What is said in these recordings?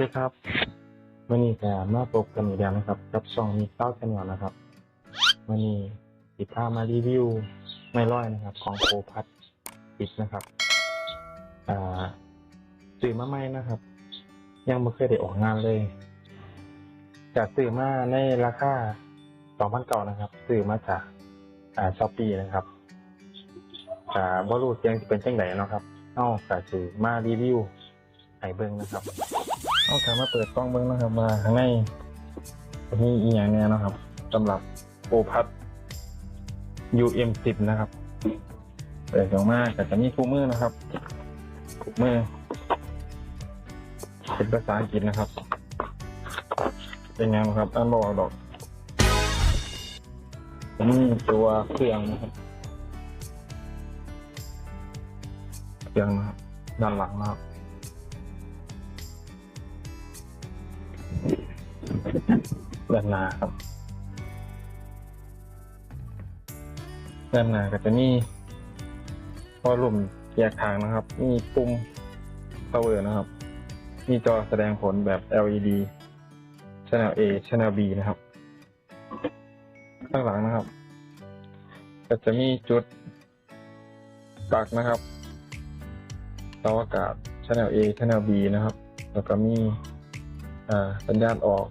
วัสดีครับวันนี้ก็มาพบกันอีกแล้วนะครับ กับช่องมีเต้าชแนลนะครับวันนี้ติดพามารีวิวไม่ร้อยนะครับ ของโคพัทปิดนะครับอ่าซื้อมาใหม่นะครับ ยังไม่เคยได้ออกงานเลยจากซื้อมาในราคาสองพันเก่านะครับซื้อมาจากอ่าช้อปปี้นะครับอ่าบรูเสียงจะเป็นจังไหนเนาะครับเอากาซื้อมารีวิวให้เบิ้งนะครับ เอากลับมาเปิดกล้องเบิ้งนะครับว่าข้างในมีอีกอย่างแน่นะครับสำหรับโอพัท UM10 นะครับเปิดออกมาก็จะมีคู่มือนะครับคู่มือเป็นภาษาอังกฤษนะครับ เป็นไงบ้างครับอ่านบอกดอกจะมีตัวเครื่องนะครับเครื่องนะครับด้านหลังนะครับ ด้านหน้าครับ ด้านหน้าก็จะมีพอลุ่มแยกทางนะครับ มีปุ่ม power นะครับ มีจอแสดงผลแบบ LED Channel A Channel B นะครับ ข้างหลังนะครับ ก็จะมีจุดปลักนะครับเสาอากาศ Channel A Channel B นะครับ แล้วก็มีสัญญาณออก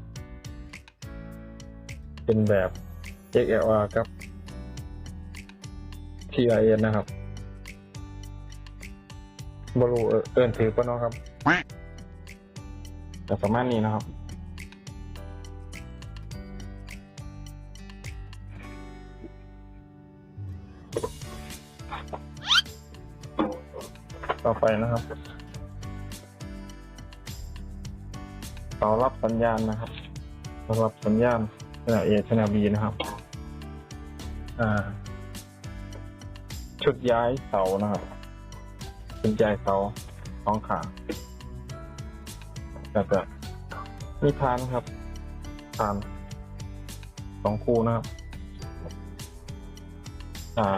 เป็นแบบ XLR กับ TIN นะครับบรูเอเอินถือปะเนาะครับแต่ประมาณนี้นะครับ ต่อไปนะครับเสารับสัญญาณนะครับเสารับสัญญาณ ขนาด A ขนาด B นะครับ อ่า ชุดย้ายเสานะครับชุดย้ายเสาสองขาแล้วก็มีพานครับพานสองคู่นะครับ อ่า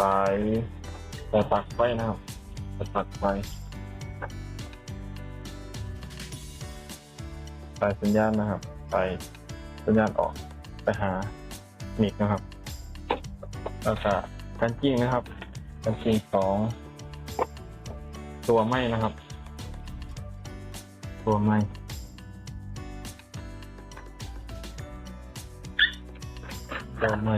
สายสายปักไฟนะครับสายปักไฟสายสัญญาณนะครับสาย สัญญาณออกไปหามิกนะครับแล้วก็กันจิ้งนะครับกันจิ้งสองตัวไม้นะครับ ตัวไม้ตัวไม้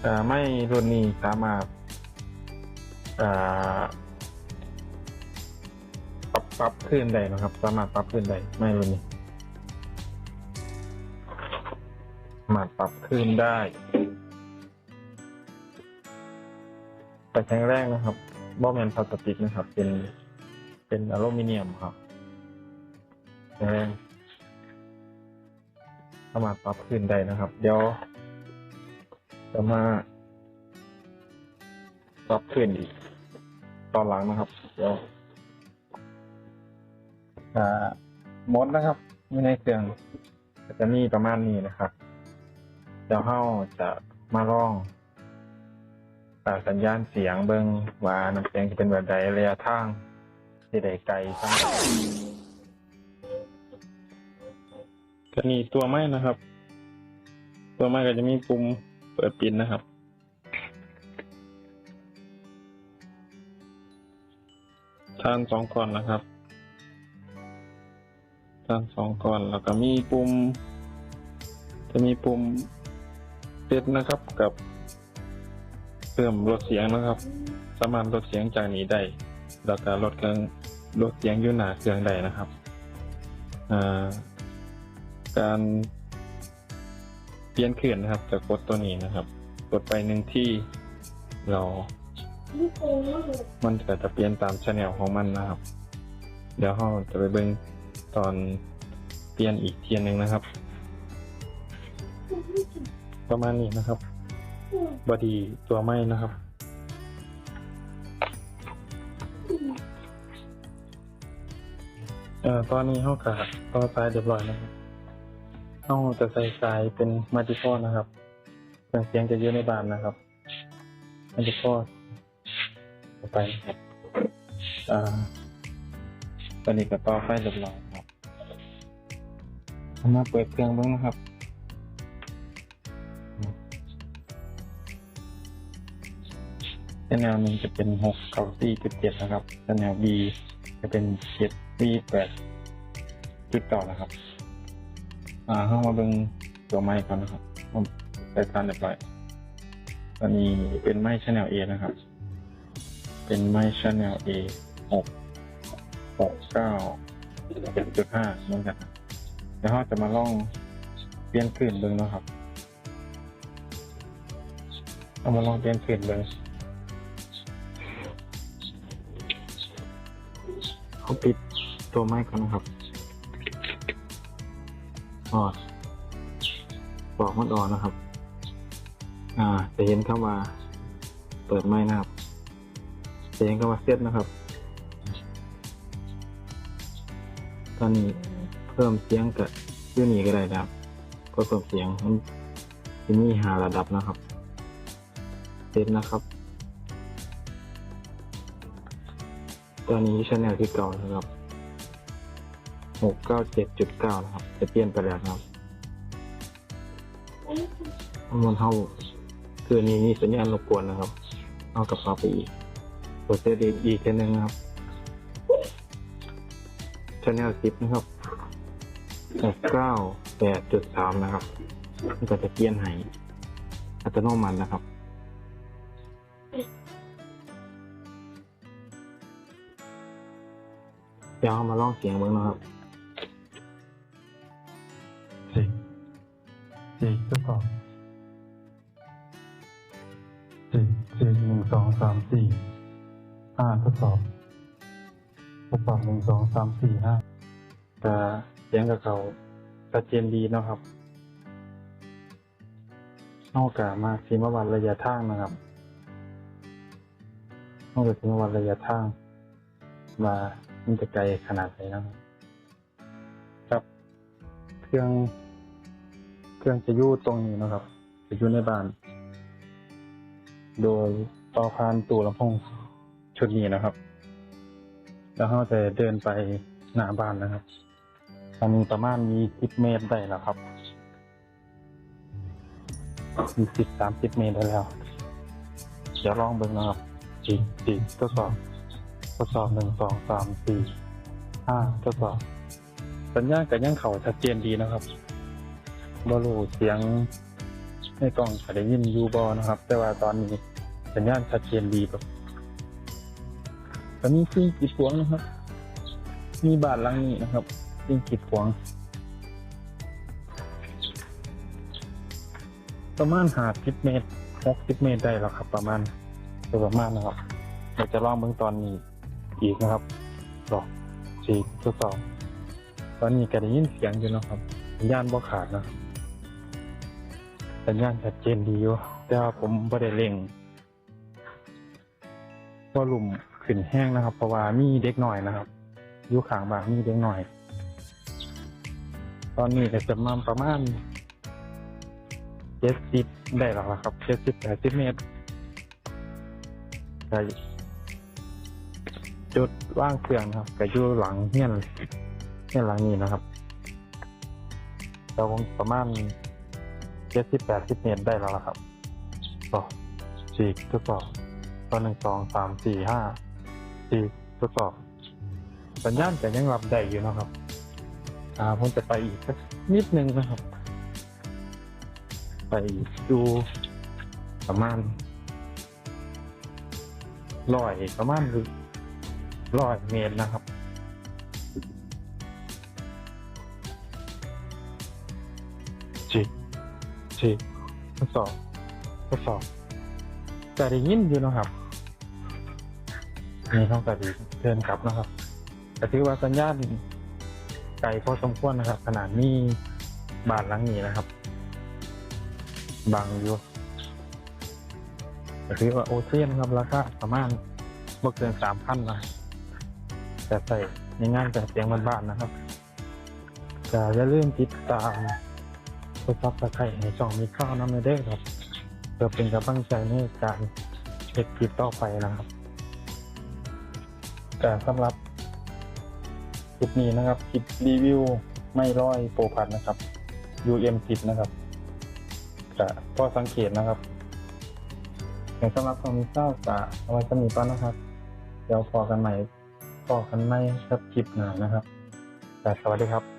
แต่ไม่รุ่นนี้สามารถอ่ปรับปรับขึ้นได้นะครับ สามารถปรับขึ้นได้ไม่รุ่นนี้ มารถปรับขึ้นได้แต่แข็งแรงนะครับบอแมนพลาสติกนะครับ เป็นเป็นอลูมิเนียมครับแข็งแรงสามารถปรับขึ้นได้นะครับ เดี๋ยวจะมาปรับขึ้นอีกตอนหลังนะครับ เดี๋ยวอ่ามดนะครับอยู่ในเครื่องจะมีประมาณนี้นะครับ เดี๋ยวเราจะมาลองอ่สัญญาณเสียงเบิงว่าน้ำเสียงจะเป็นแบบใดระยะทางที่ใดไกลสังก็นี่ตัวไม้นะครับ ตัวไม้ก็จะมีปุ่มเปิดปิดนะครับทานสองก่อนนะครับทานสองก่อนแล้วก็มีปุ่มจะมีปุ่ม เซตนะครับกับเพิ่มลดเสียงนะครับ สามารถลดเสียงจากนี้ได้แล้วก็ลดเครื่องลดเสียงอยู่หนาเครื่องได้นะครับการเปลี่ยนเคลื่อนนะครับจะกดตัวนี้นะครับ กดไปหนึ่งที่เรามันก็จะเปลี่ยนตามชแนลของมันนะครับ เดี๋ยวเราจะไปเบิ่งตอนเปลี่ยนอีกเทียนหนึ่งนะครับ ประมาณนี้นะครับบอดีตัวไม้นะครับ เอ่อตอนนี้เขากะต่อสายเรียบร้อยนะครับเขาจะใส่สายเป็นมัลติคอร์นะครับเครื่องเสียงจะเยอะในบ้านนะครับมัลติคอร์ต่อไปนะครับอ่าอนนี้ก็ต่อไฟเรียบร้อยครับเอามาเปิดเครื่องเบ้างนะครับ แนวหนึ่งจะเป็นหกเก้าสี่จุดเจ็ดนะครับแนว B จะเป็นเจ็ดสี่แปดจุดเก้านะครับ อ่าเข้ามาเบิ่งตัวไม้ก่อนนะครับผมใส่ทานเรียบร้อยตอนนี้เป็นไม้ชแนล A นะครับ เป็นไม้ชแนล A หกหกเก้าเจ็ดจุดห้าเหมือนกันแล้วเราจะมาล่องเปลี่ยนคลื่นเบิ่งนะครับเอามาลองเปลี่ยนคลื่นเบิ่ง เขาปิดตัวไม้ก่อนนะครับออดบอกมันออนนะครับ อ่า จะเห็นคำว่าเปิดไม้นะครับจะเห็นคำว่าเซตนะครับ ตอนนี้เพิ่มเสียงกับยูนี่ก็ได้นะครับก็เพิ่มเสียงมันมีหาระดับนะครับ เซตนะครับ ตอนนี้ชแนลที่เก่านะครับหกเก้าเจ็ดจุดเก้านะครับ จะเปลี่ยนไปแล้วนะครับมันเท่าคือนี้มีสัญญาณรบกวนนะครับ เอากับเราไปอีกตัวเซตอีกแค่นึงนะครับชแนลสิบนะครับหกเก้าแปดจุดสามนะครับ มันก็จะเปลี่ยนให้อัตโนมัตินะครับ เดี๋ยวเอามาลองเสียงเบิ่งนะครับสี่สี่ทดสอบสี่สี่หนึ่งสองสามสี่ห้าทดสอบทดสอบหนึ่งสองสามสี่ห้าแต่เสียงกับเขาชัดเจนดีเนาะครับนอกจากมาซีมาวัดระยะทางนะครับนอกจากซีมาวัดระยะทางมา มันจะไกลขนาดไหนนะครับ ครับ เครื่อง เครื่องจะอยู่ตรงนี้นะครับ จะอยู่ในบ้าน โดยต่อผ่านตู้ลำโพงชุดนี้นะครับ แล้วเราจะเดินไปหน้าบ้านนะครับอันนี้ประมาณมีสิบเมตรได้แล้วครับมีสิบสามสิบเมตรได้แล้ว เดี๋ยวลองเบิ่งนะครับสี่สี่ทดสอบ ทดสอบหนึ่งสองสามสี่ห้าทดสอบ สัญญาณกับยังเขาชัดเจนดีนะครับบรูเสียงในกล่องก็ได้ยินยูบอนะครับ แต่ว่าตอนนี้สัญญาณชัดเจนดีแบบตอนนี้ซิ่งกีดขวงนะครับ มีบาทลังนี้นะครับซิ่งกีดขวง ประมาณหาสิบเมตรหกสิบเมตรได้แล้วครับ ประมาณโดยประมาณนะครับเดี๋ยวจะลองเบื้องตอนนี้ อีกนะครับรอสี่ทดสอบตอนนี้ก็ได้ยินเสียงอยู่นะครับสัญญาณบ่ขาดนะสัญญาณชัดเจนดีอยู่แต่ว่าผมบ่ได้เร่งวอลุ่มขึ้นแห้งนะครับ เพราะว่ามีเด็กหน่อยนะครับอยู่ข้างบ้านมีเด็กหน่อย ตอนนี้ก็จะมาประมาณเจ็ดสิบได้แล้วล่ะครับเจ็ดสิบแปดสิบเมตรก็ จุดว่างเครื่องนะครับก็อยู่หลังเฮียนเนี่ยหลังนี้นะครับเราคงประมาณเจ็ดสิบแปดสิบเมตรได้แล้วละครับต่อสี่ทดสอบตอนหนึ่งสองสามสี่ห้าสี่ทดสอบสัญญาณแต่ยังรับได้อยู่นะครับ อ่าผมจะไปอีกสักนิดนึงนะครับ ไปดูประมาณร้อยประมาณ ร้อยเมตรนะครับฉีกฉีทดสอบทดสอบแต่ได้ยินอยู่นะครับนี่ต้องแต่ดีเดินกลับนะครับแต่ถือว่าสัญญาณไกลพอสมควรนะครับ ขนาดนี้บานหลังนี้นะครับบางอยู่แต่ถือว่าโอเชียนครับราคาประมาณบ่เกินสามพันนะ จะใส่ในงานแต่เสียงบ้านๆนะครับจะอย่าลืมติดตามกดซับสไครต์ในช่องมีข้าวน้ำในเด้อครับเพื่อเป็นกำลังใจในการเทรดคลิปต่อไปนะครับแต่สำหรับคลิปนี้นะครับคลิปรีวิวไม่ร้อยโปรพันนะครับ U M คลิปนะครับจะก็สังเกตนะครับอย่างสำหรับความมีเศร้าจะเอาไว้สนิทก่อนะครับ เดี๋ยวพอกันใหม่ พอกันไหมครับคลิปหน้านะครับแต่สวัสดีครับ